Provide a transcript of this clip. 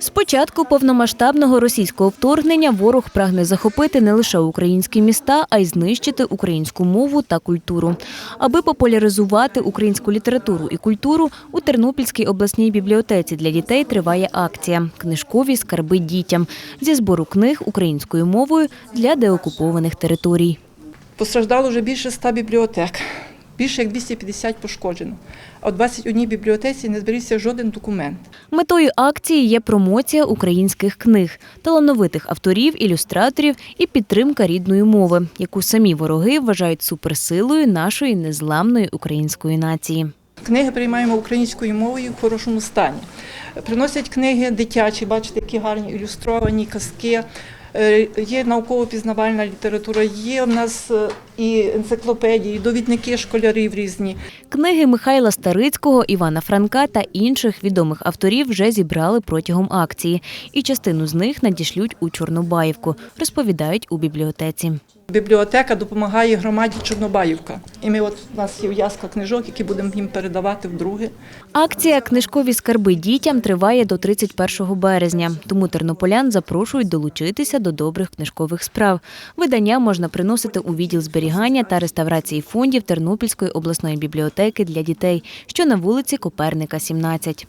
З початку повномасштабного російського вторгнення ворог прагне захопити не лише українські міста, а й знищити українську мову та культуру. Аби популяризувати українську літературу і культуру, у Тернопільській обласній бібліотеці для дітей триває акція Книжкові скарби дітям зі збору книг українською мовою для деокупованих територій. Постраждало вже більше 100 бібліотек, більше як 250 пошкоджено. А у 21 бібліотеці не зберігся жоден документ. Метою акції є промоція українських книг, талановитих авторів, ілюстраторів і підтримка рідної мови, яку самі вороги вважають суперсилою нашої незламної української нації. Книги приймаємо українською мовою в хорошому стані. Приносять книги дитячі, бачите, які гарні ілюстровані казки. Е, Є науково-пізнавальна література, є в нас е, і енциклопедії, і довідники школярів різні. Книги Михайла Старицького, Івана Франка та інших відомих авторів вже зібрали протягом акції, і частину з них надішлють у Чорнобаївку, розповідають у бібліотеці. Бібліотека допомагає громаді Чорнобаївка. І ми от у нас є в'язка книжок, які будемо їм передавати вдруге. Акція Книжкові скарби дітям триває до 31 березня, тому тернополян запрошують долучитися до добрих книжкових справ. Видання можна приносити у відділ зберігання та реставрації фондів Тернопільської обласної бібліотеки для дітей, що на вулиці Коперника, 17.